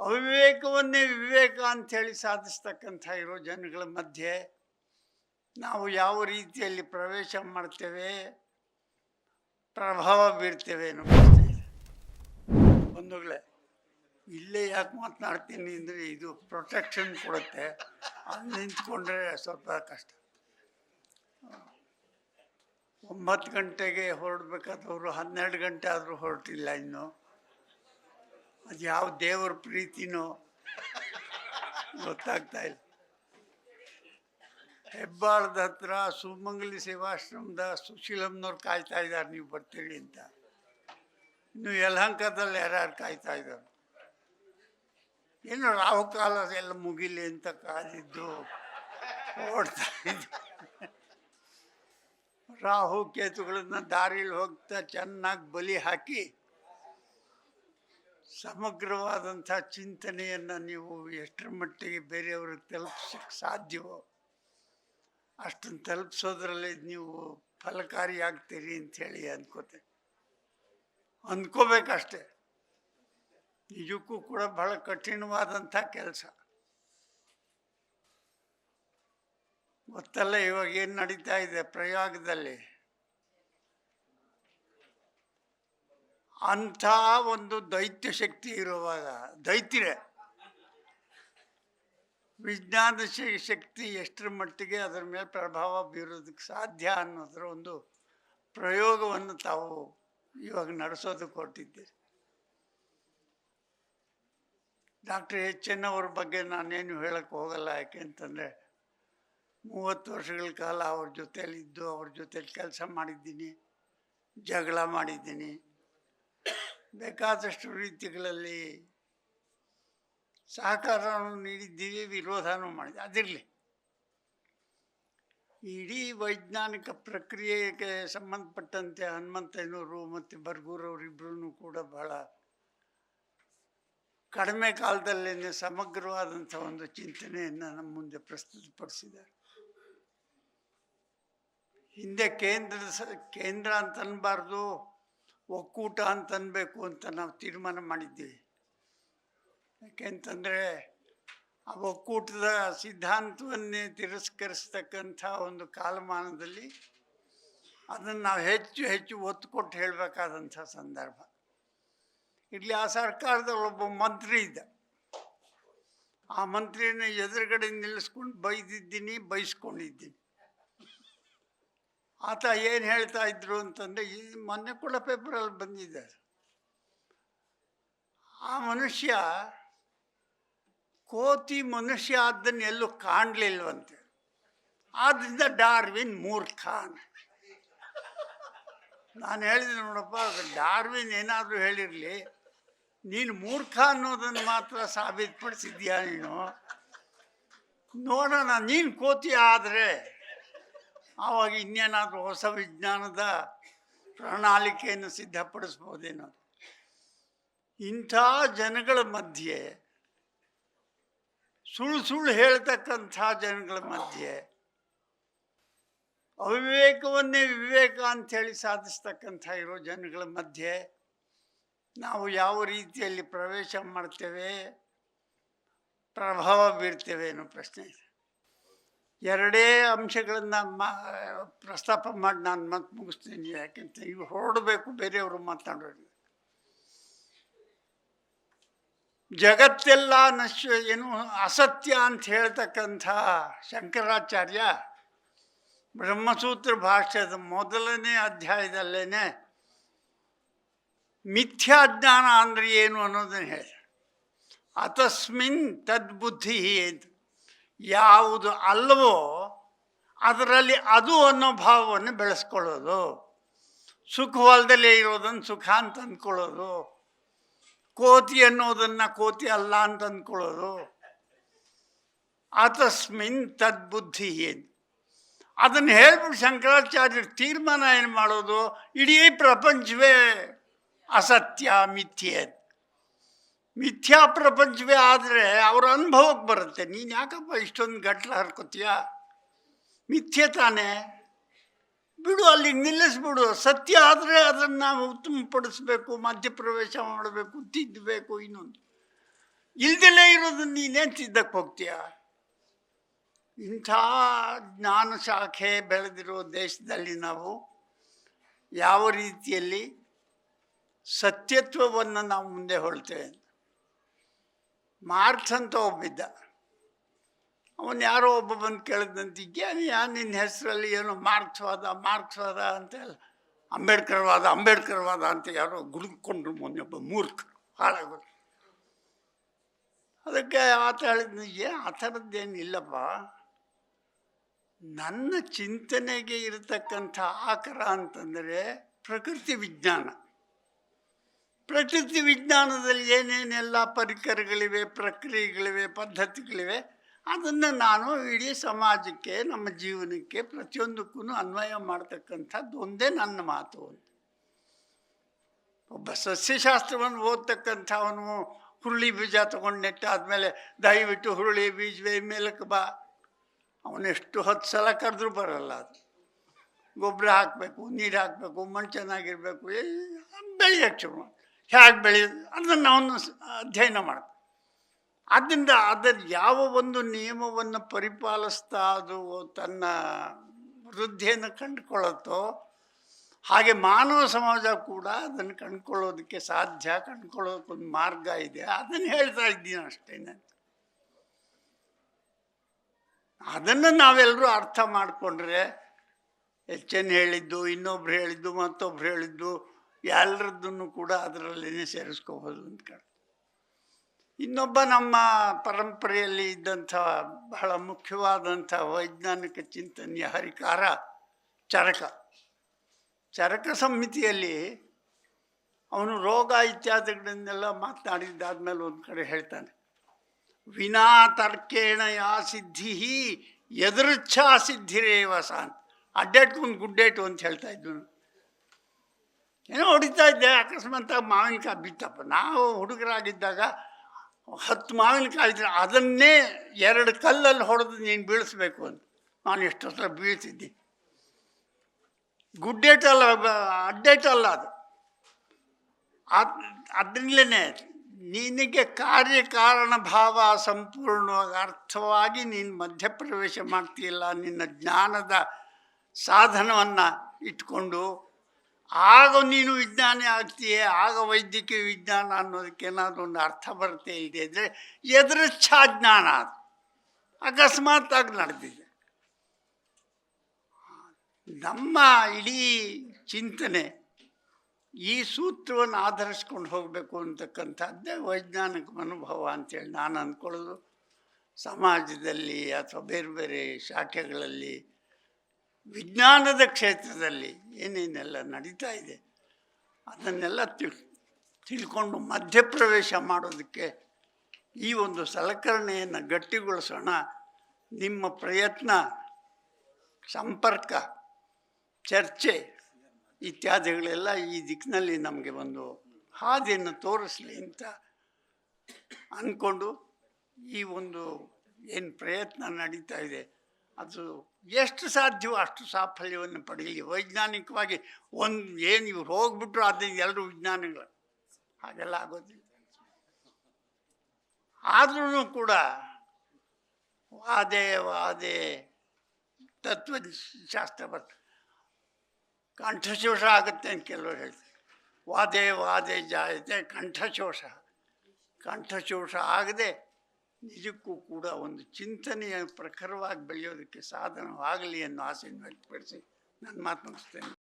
ಅವಿವೇಕವನ್ನೇ ವಿವೇಕ ಅಂಥೇಳಿ ಸಾಧಿಸ್ತಕ್ಕಂಥ ಇರೋ ಜನಗಳ ಮಧ್ಯೆ ನಾವು ಯಾವ ರೀತಿಯಲ್ಲಿ ಪ್ರವೇಶ ಮಾಡ್ತೇವೆ? ಪ್ರಭಾವ ಬೀರ್ತೇವೆ ಅನ್ನೋ ಪ್ರಶ್ನೆ ಇದೆ. ಬಂಧುಗಳೇ, ಇಲ್ಲೇ ಯಾಕೆ ಮಾತನಾಡ್ತೀನಿ ಅಂದರೆ ಇದು ಪ್ರೊಟೆಕ್ಷನ್ ಕೊಡುತ್ತೆ. ಅಲ್ಲಿ ನಿಂತ್ಕೊಂಡ್ರೆ ಸ್ವಲ್ಪ ಕಷ್ಟ. ಒಂಬತ್ತು ಗಂಟೆಗೆ ಹೊರಡ್ಬೇಕಾದವರು ಹನ್ನೆರಡು ಗಂಟೆ ಆದರೂ ಹೊರಟಿಲ್ಲ ಇನ್ನು. ಅದು ಯಾವ ದೇವರ ಪ್ರೀತಿನೋ ಗೊತ್ತಾಗ್ತಾ ಇಲ್ಲ ಹೆಬ್ಬಾಳದ ಹತ್ರ ಸುಮಂಗಲಿ ಸೇವಾಶ್ರಮದ ಸುಶೀಲಮ್ನವ್ರು ಕಾಯ್ತಾ ಇದ್ದಾರೆ ನೀವು ಬರ್ತೀರಿ ಅಂತ ಇನ್ನು ಯಲಹಂಕದಲ್ಲಿ ಯಾರ್ಯಾರು ಕಾಯ್ತಾ ಇದ್ದಾರೆ ಏನು ರಾಹುಕಾಲ ಎಲ್ಲ ಮುಗಿಲಿ ಅಂತ ಕಾದಿದ್ದು ಓಡ್ತಾ ಇದ್ದು ರಾಹು ಕೇತುಗಳನ್ನ ದಾರಿಲಿ ಹೋಗ್ತಾ ಚೆನ್ನಾಗಿ ಬಲಿ ಹಾಕಿ ಸಮಗ್ರವಾದಂಥ ಚಿಂತನೆಯನ್ನು ನೀವು ಎಷ್ಟರ ಮಟ್ಟಿಗೆ ಬೇರೆಯವ್ರಿಗೆ ತಲುಪಿಸಕ್ಕೆ ಸಾಧ್ಯವೋ, ಅಷ್ಟನ್ನು ತಲುಪಿಸೋದ್ರಲ್ಲಿ ನೀವು ಫಲಕಾರಿಯಾಗ್ತೀರಿ ಅಂಥೇಳಿ ಅಂದ್ಕೋತೆ. ಅಂದ್ಕೋಬೇಕಷ್ಟೆ. ನಿಜಕ್ಕೂ ಕೂಡ ಬಹಳ ಕಠಿಣವಾದಂಥ ಕೆಲಸ. ಗೊತ್ತಲ್ಲ ಇವಾಗ ಏನು ನಡೀತಾ ಇದೆ ಪ್ರಯಾಗದಲ್ಲಿ. ಅಂಥ ಒಂದು ದೈತ್ಯ ಶಕ್ತಿ ಇರುವಾಗ, ದೈತ್ಯರೇ ವಿಜ್ಞಾನ ಶ- ಶಕ್ತಿ ಎಷ್ಟರ ಮಟ್ಟಿಗೆ ಅದರ ಮೇಲೆ ಪ್ರಭಾವ ಬೀರೋದಕ್ಕೆ ಸಾಧ್ಯ ಅನ್ನೋದರ ಒಂದು ಪ್ರಯೋಗವನ್ನು ತಾವು ಇವಾಗ ನಡೆಸೋದಕ್ಕೆ ಕೊಟ್ಟಿದ್ದೀರಿ ಡಾಕ್ಟರ್, ಎಚ್ ಎನ್ ಅವ್ರ ಬಗ್ಗೆ ನಾನೇನು ಹೇಳಕ್ಕೆ ಹೋಗಲ್ಲ, ಯಾಕೆ ಅಂತಂದರೆ ಮೂವತ್ತು ವರ್ಷಗಳ ಕಾಲ ಅವ್ರ ಜೊತೆಯಲ್ಲಿ ಇದ್ದು ಅವ್ರ ಜೊತೇಲಿ ಕೆಲಸ ಮಾಡಿದ್ದೀನಿ, ಜಗಳ ಮಾಡಿದ್ದೀನಿ. ಬೇಕಾದಷ್ಟು ರೀತಿಗಳಲ್ಲಿ ಸಹಕಾರವನ್ನು ನೀಡಿದ್ದೀವಿ ವಿರೋಧನೂ ಮಾಡಿದೆ. ಅದಿರಲಿ. ಇಡೀ ವೈಜ್ಞಾನಿಕ ಪ್ರಕ್ರಿಯೆಗೆ ಸಂಬಂಧಪಟ್ಟಂತೆ ಹನುಮಂತಯ್ಯನವರು ಮತ್ತು ಬರ್ಗೂರವರಿಬ್ಬರೂ ಕೂಡ ಬಹಳ ಕಡಿಮೆ ಕಾಲದಲ್ಲೇ ಸಮಗ್ರವಾದಂಥ ಒಂದು ಚಿಂತನೆಯನ್ನು ನಮ್ಮ ಮುಂದೆ ಪ್ರಸ್ತುತಪಡಿಸಿದ್ದಾರೆ. ಹಿಂದೆ ಕೇಂದ್ರ ಸ, ಕೇಂದ್ರ ಅಂತ ಅನ್ಬಾರ್ದು ಒಕ್ಕೂಟ ಅಂತ ಅನ್ಬೇಕು ಅಂತ ನಾವು ತೀರ್ಮಾನ ಮಾಡಿದ್ದೀವಿ ಯಾಕೆಂತಂದರೆ, ಆ ಒಕ್ಕೂಟದ ಸಿದ್ಧಾಂತವನ್ನೇ ತಿರಸ್ಕರಿಸ್ತಕ್ಕಂಥ ಒಂದು ಕಾಲಮಾನದಲ್ಲಿ ಅದನ್ನು ನಾವು ಹೆಚ್ಚು ಹೆಚ್ಚು ಒತ್ತು ಕೊಟ್ಟು ಹೇಳಬೇಕಾದಂಥ ಸಂದರ್ಭ. ಇಲ್ಲಿ ಆ ಸರ್ಕಾರದ ಒಬ್ಬ ಮಂತ್ರಿ ಇದ್ದ. ಆ ಮಂತ್ರಿನ ಎದುರುಗಡೆ ನಿಲ್ಲಿಸ್ಕೊಂಡು ಬೈದಿದ್ದೀನಿ, ಬೈಸ್ಕೊಂಡಿದ್ದೀನಿ. ಆತ ಏನು ಹೇಳ್ತಾ ಇದ್ರು ಅಂತಂದರೆ, ಈ ಮೊನ್ನೆ ಕೂಡ ಪೇಪರಲ್ಲಿ ಬಂದಿದೆ. ಆ ಮನುಷ್ಯ ಕೋತಿ ಮನುಷ್ಯ ಅದನ್ನು ಎಲ್ಲೂ ಕಾಣಲಿಲ್ವಂತೆ. ಆದ್ದರಿಂದ ಡಾರ್ವಿನ್ ಮೂರ್ಖ ನಾನು ಹೇಳಿದೆ ನೋಡಪ್ಪ ಡಾರ್ವಿನ್ ಏನಾದರೂ ಹೇಳಿರಲಿ, ನೀನು ಮೂರ್ಖ ಅನ್ನೋದನ್ನು ಮಾತ್ರ ಸಾಬೀತುಪಡಿಸಿದ್ಯಾ ನೀನು? ನೋಡೋಣ, ನೀನು ಕೋತಿ ಆದರೆ ಆವಾಗ ಇನ್ನೇನಾದರೂ ಹೊಸ ವಿಜ್ಞಾನದ ಪ್ರಣಾಳಿಕೆಯನ್ನು ಸಿದ್ಧಪಡಿಸ್ಬೋದೇನೋ. ಇಂಥ ಜನಗಳ ಮಧ್ಯೆ, ಸುಳ್ಳು ಸುಳ್ಳು ಹೇಳ್ತಕ್ಕಂಥ ಜನಗಳ ಮಧ್ಯೆ, ಅವಿವೇಕವನ್ನೇ ವಿವೇಕ ಅಂಥೇಳಿ ಸಾಧಿಸ್ತಕ್ಕಂಥ ಇರೋ ಜನಗಳ ಮಧ್ಯೆ ನಾವು ಯಾವ ರೀತಿಯಲ್ಲಿ ಪ್ರವೇಶ ಮಾಡ್ತೇವೆ, ಪ್ರಭಾವ ಬೀರ್ತೇವೆ ಅನ್ನೋ ಪ್ರಶ್ನೆ ಇದೆ. ಎರಡೇ ಅಂಶಗಳನ್ನು ಮಾ, ಪ್ರಸ್ತಾಪ ಮಾಡಿ ನಾನು ಮತ್ತೆ ಮುಗಿಸ್ತೀನಿ ಯಾಕೆಂತ ಇವು ಹೊರಡಬೇಕು ಬೇರೆಯವರು ಮಾತಾಡೋದು ಜಗತ್ತೆಲ್ಲ ನಶ್ಯ ಏನು ಅಸತ್ಯ ಅಂತ ಹೇಳ್ತಕ್ಕಂಥ ಶಂಕರಾಚಾರ್ಯ ಬ್ರಹ್ಮಸೂತ್ರ ಭಾಷ್ಯದ ಮೊದಲನೇ ಅಧ್ಯಾಯದಲ್ಲೇನೆ ಮಿಥ್ಯಾಜ್ಞಾನ ಅಂದರೆ ಏನು ಅನ್ನೋದನ್ನು ಹೇಳಿ ಅತಸ್ಮಿನ್ ತದ್ಬುದ್ಧಿ ಅಂತ. ಯಾವುದು ಅಲ್ಲವೋ ಅದರಲ್ಲಿ ಅದು ಅನ್ನೋ ಭಾವವನ್ನು ಬೆಳೆಸ್ಕೊಳ್ಳೋದು. ಸುಖವಲ್ದಲ್ಲೇ ಇರೋದನ್ನು ಸುಖ ಅಂತ ಅಂದ್ಕೊಳ್ಳೋದು. ಕೋತಿ ಅನ್ನೋದನ್ನು ಕೋತಿ ಅಲ್ಲ ಅಂತ ಅಂದ್ಕೊಳ್ಳೋದು. ಅತಸ್ಮಿನ್ ತದ್ಬುದ್ಧಿ ಏನು? ಅದನ್ನು ಹೇಳ್ಬಿಟ್ಟು ಶಂಕರಾಚಾರ್ಯರು ತೀರ್ಮಾನ ಏನು ಮಾಡೋದು? ಇಡೀ ಪ್ರಪಂಚವೇ ಅಸತ್ಯ, ಮಿಥ್ಯೆ ಮಿಥ್ಯಾ ಪ್ರಪಂಚವೇ ಆದರೆ ಅವರ ಅನುಭವಕ್ಕೆ ಬರುತ್ತೆ. ನೀನು ಯಾಕಪ್ಪ ಇಷ್ಟೊಂದು ಗಟ್ಲ ಹರ್ಕೋತೀಯ? ಮಿಥ್ಯೆ ತಾನೇ. ಬಿಡು, ಅಲ್ಲಿ ನಿಲ್ಲಿಸ್ಬಿಡು. ಸತ್ಯ ಆದರೆ ಅದನ್ನು ನಾವು ಉತ್ತಮಪಡಿಸ್ಬೇಕು, ಮಧ್ಯಪ್ರವೇಶ ಮಾಡಬೇಕು, ತಿದ್ದಬೇಕು ಇನ್ನೊಂದು ಇಲ್ದಲೇ ಇರೋದನ್ನ ನೀನೇನು ತಿದ್ದಕ್ಕೆ ಹೋಗ್ತೀಯ? ಇಂಥ ಜ್ಞಾನ ಶಾಖೆ ಬೆಳೆದಿರೋ ದೇಶದಲ್ಲಿ ನಾವು ಯಾವ ರೀತಿಯಲ್ಲಿ ಸತ್ಯತ್ವವನ್ನು ನಾವು ಮುಂದೆ ಹೊಳ್ತೇವೆ ಮಾರ್ಕ್ಸ್ ಅಂತ ಒಬ್ಬಿದ್ದ. ಅವನು ಯಾರೋ ಒಬ್ಬ ಬಂದು ಕೇಳಿದಂತೆ ಯಾ ನಿನ್ನ ಹೆಸರಲ್ಲಿ ಏನು ಮಾರ್ಕ್ಸ್ವಾದ ಮಾರ್ಕ್ಸ್ವಾದ ಅಂತ ಎಲ್ಲ ಅಂಬೇಡ್ಕರ್ವಾದ ಅಂಬೇಡ್ಕರ್ವಾದ ಅಂತ ಯಾರೋ ಗುಡುಕೊಂಡ್ರು ಮೊನ್ನೆ ಒಬ್ಬ ಮೂರ್ಖರು ಹಾಳಾಗೋದು ಅದಕ್ಕೆ ಆತ ಹೇಳಿದ್ನು, ಏ, ಆ ಥರದ್ದೇನಿಲ್ಲಪ್ಪ ನನ್ನ ಚಿಂತನೆಗೆ ಇರತಕ್ಕಂಥ ಆಕರ ಅಂತಂದರೆ ಪ್ರಕೃತಿ ವಿಜ್ಞಾನ. ಪ್ರಕೃತಿ ವಿಜ್ಞಾನದಲ್ಲಿ ಏನೇನೆಲ್ಲ ಪರಿಕರಗಳಿವೆ, ಪ್ರಕ್ರಿಯೆಗಳಿವೆ, ಪದ್ಧತಿಗಳಿವೆ, ಅದನ್ನು ನಾನು ಇಡೀ ಸಮಾಜಕ್ಕೆ, ನಮ್ಮ ಜೀವನಕ್ಕೆ ಪ್ರತಿಯೊಂದಕ್ಕೂ ಅನ್ವಯ ಮಾಡ್ತಕ್ಕಂಥದ್ದು ಒಂದೇ ನನ್ನ ಮಾತು ಒಬ್ಬ ಸಸ್ಯಶಾಸ್ತ್ರವನ್ನು ಓದ್ತಕ್ಕಂಥವನು ಹುರುಳಿ ಬೀಜ ತಗೊಂಡು ನೆಟ್ಟಾದ್ಮೇಲೆ ದಯವಿಟ್ಟು ಹುರುಳಿ ಬೀಜವೇ ಮೇಲಕ್ಕೆ ಬಾ. ಅವನೆಷ್ಟು ಹತ್ತು ಸಲ ಕರೆದ್ರೂ ಬರಲ್ಲ ಅದು. ಗೊಬ್ಬರ ಹಾಕಬೇಕು, ನೀರು ಹಾಕಬೇಕು, ಮಣ್ಣು ಚೆನ್ನಾಗಿರಬೇಕು ಬೆಳೆಯೋಕ್ಕೆ ಶುರು ಹೇಗೆ ಬೆಳೆಯೋದು ಅದನ್ನು ನಾವು ಅಧ್ಯಯನ ಮಾಡ್ತೀವಿ ಆದ್ದರಿಂದ ಅದರ ಯಾವ ಒಂದು ನಿಯಮವನ್ನು ಪರಿಪಾಲಿಸ್ತಾ ಅದು ತನ್ನ ವೃದ್ಧಿಯನ್ನು ಕಂಡುಕೊಳ್ಳುತ್ತೋ ಹಾಗೆ ಮಾನವ ಸಮಾಜ ಕೂಡ ಅದನ್ನು ಕಂಡುಕೊಳ್ಳೋದಕ್ಕೆ ಸಾಧ್ಯ ಕಂಡುಕೊಳ್ಳೋದಕ್ಕೊಂದು ಮಾರ್ಗ ಇದೆ. ಅದನ್ನು ಹೇಳ್ತಾ ಇದ್ದೀನಿ ಅಷ್ಟೇ ಅದನ್ನು ನಾವೆಲ್ಲರೂ ಅರ್ಥ ಮಾಡಿಕೊಂಡ್ರೆ ಹೆಚ್ಚೇನು ಹೇಳಿದ್ದು, ಇನ್ನೊಬ್ರು ಹೇಳಿದ್ದು, ಮತ್ತೊಬ್ರು ಹೇಳಿದ್ದು ಎಲ್ಲರದ್ದನ್ನು ಕೂಡ ಅದರಲ್ಲೇ ಸೇರಿಸ್ಕೋಬೋದು ಅಂತ ಕಾಣ ಇನ್ನೊಬ್ಬ ನಮ್ಮ ಪರಂಪರೆಯಲ್ಲಿ ಇದ್ದಂಥ ಬಹಳ ಮುಖ್ಯವಾದಂಥ ವೈಜ್ಞಾನಿಕ ಚಿಂತನೆಯ ಹರಿಕಾರ ಚರಕ. ಚರಕ ಸಮಿತಿಯಲ್ಲಿ ಅವನು ರೋಗ ಇತ್ಯಾದಿಗಳನ್ನೆಲ್ಲ ಮಾತನಾಡಿದ್ದಾದ್ಮೇಲೆ ಒಂದು ಕಡೆ ಹೇಳ್ತಾನೆ. ವಿನಾ ತರ್ಕೇಣ ಯಾ ಸಿದ್ಧಿ ಎದುರುಚ್ಛಾ ಸಿದ್ಧಿರೇವಸ ಅಂತ ಅಡ್ಡೇಟ್ಕೊಂಡು ಗುಡ್ಡೇಟು ಅಂತ ಹೇಳ್ತಾ ಇದ್ವು ಏನೋ ಹೊಡಿತಾ ಇದ್ದೆ. ಅಕಸ್ಮಾತ್ ಮಾವಿನಕಾಯಿ ಬಿತ್ತಪ್ಪ. ನಾವು ಹುಡುಗರಾಗಿದ್ದಾಗ ಹತ್ತು ಮಾವಿನಕಾಯಿ ಇದ್ರೆ ಅದನ್ನೇ ಎರಡು ಕಲ್ಲಲ್ಲಿ ಹೊಡೆದು ನೀನು ಬೀಳಿಸ್ಬೇಕು ಅಂತ. ನಾನು ಎಷ್ಟು ಹತ್ರ ಬೀಳ್ತಿದ್ದೆ. ಗುಡ್ಡೇಟಲ್ಲ, ಅಡ್ಡೇಟಲ್ಲ ಅದು. ಅದರಿಂದಲೇ ನಿನಗೆ ಕಾರ್ಯಕಾರಣ ಭಾವ ಸಂಪೂರ್ಣವಾಗಿ ಅರ್ಥವಾಗಿ ನೀನು ಮಧ್ಯಪ್ರವೇಶ ಮಾಡ್ತೀಯಲ್ಲ ನಿನ್ನ ಜ್ಞಾನದ ಸಾಧನವನ್ನು ಇಟ್ಕೊಂಡು ಆಗ ನೀನು ವಿಜ್ಞಾನಿ ಆಗ್ತೀಯ? ಆಗ ವೈದ್ಯಕೀಯ ವಿಜ್ಞಾನ ಅನ್ನೋದಕ್ಕೆ ಏನಾದರೂ ಒಂದು ಅರ್ಥ ಬರುತ್ತೆ ಇದೆ ಅಂದರೆ ಎದುರುಚ್ಛಾ ಜ್ಞಾನ ಅದು. ಅಕಸ್ಮಾತ್ತಾಗಿ ನಡೆದಿದೆ. ನಮ್ಮ ಇಡೀ ಚಿಂತನೆ ಈ ಸೂತ್ರವನ್ನು ಆಧರಿಸ್ಕೊಂಡು ಹೋಗಬೇಕು ಅಂತಕ್ಕಂಥದ್ದೇ ವೈಜ್ಞಾನಿಕ ಅನುಭವ ಅಂತೇಳಿ ನಾನು ಅಂದ್ಕೊಳ್ಳೋದು. ಸಮಾಜದಲ್ಲಿ ಅಥವಾ ಬೇರೆ ಬೇರೆ ಶಾಖೆಗಳಲ್ಲಿ ವಿಜ್ಞಾನದ ಕ್ಷೇತ್ರದಲ್ಲಿ ಏನೇನೆಲ್ಲ ನಡೀತಾ ಇದೆ, ಅದನ್ನೆಲ್ಲ ತಿಳ್, ತಿಳ್ಕೊಂಡು ಮಧ್ಯಪ್ರವೇಶ ಮಾಡೋದಕ್ಕೆ ಈ ಒಂದು ಸಲಕರಣೆಯನ್ನು ಗಟ್ಟಿಗೊಳಿಸೋಣ. ನಿಮ್ಮ ಪ್ರಯತ್ನ, ಸಂಪರ್ಕ, ಚರ್ಚೆ ಇತ್ಯಾದಿಗಳೆಲ್ಲ ಈ ದಿಕ್ಕಿನಲ್ಲಿ ನಮಗೆ ಒಂದು ಹಾದಿಯನ್ನು ತೋರಿಸಲಿ ಅಂತ ಅಂದ್ಕೊಂಡು ಈ ಒಂದು ಏನು ಪ್ರಯತ್ನ ನಡೀತಾ ಇದೆ. ಅದು ಎಷ್ಟು ಸಾಧ್ಯವೋ ಅಷ್ಟು ಸಾಫಲ್ಯವನ್ನು ಪಡೆಯಲಿ. ವೈಜ್ಞಾನಿಕವಾಗಿ ಒಂದು ಏನು ಇವ್ರು ಹೋಗ್ಬಿಟ್ರು ಅದನ್ನ ಎಲ್ಲರೂ ವಿಜ್ಞಾನಿಗಳು. ಹಾಗೆಲ್ಲ ಆಗೋದಿಲ್ಲ. ಆದ್ರೂ ಕೂಡ ವಾದೆ ವಾದೆ ತತ್ವಶಾಸ್ತ್ರ ಬರ್ತದೆ ಕಂಠಶೋಷ ಆಗುತ್ತೆ ಅಂತ ಕೆಲವರು ಹೇಳ್ತಾರೆ. ವಾದೆ ವಾದೆ ಜಾಯತೆ ಕಂಠಶೋಷ. ಕಂಠಶೋಷ ಆಗದೆ ನಿಜಕ್ಕೂ ಕೂಡ ಒಂದು ಚಿಂತನೆಯ ಪ್ರಖರವಾಗಿ ಬೆಳೆಯೋದಕ್ಕೆ ಸಾಧನವಾಗಲಿ ಅನ್ನೋ ಆಸೆಯನ್ನು ವ್ಯಕ್ತಪಡಿಸಿ ನಾನು ಮಾತು ಮುಗಿಸ್ತೇನೆ.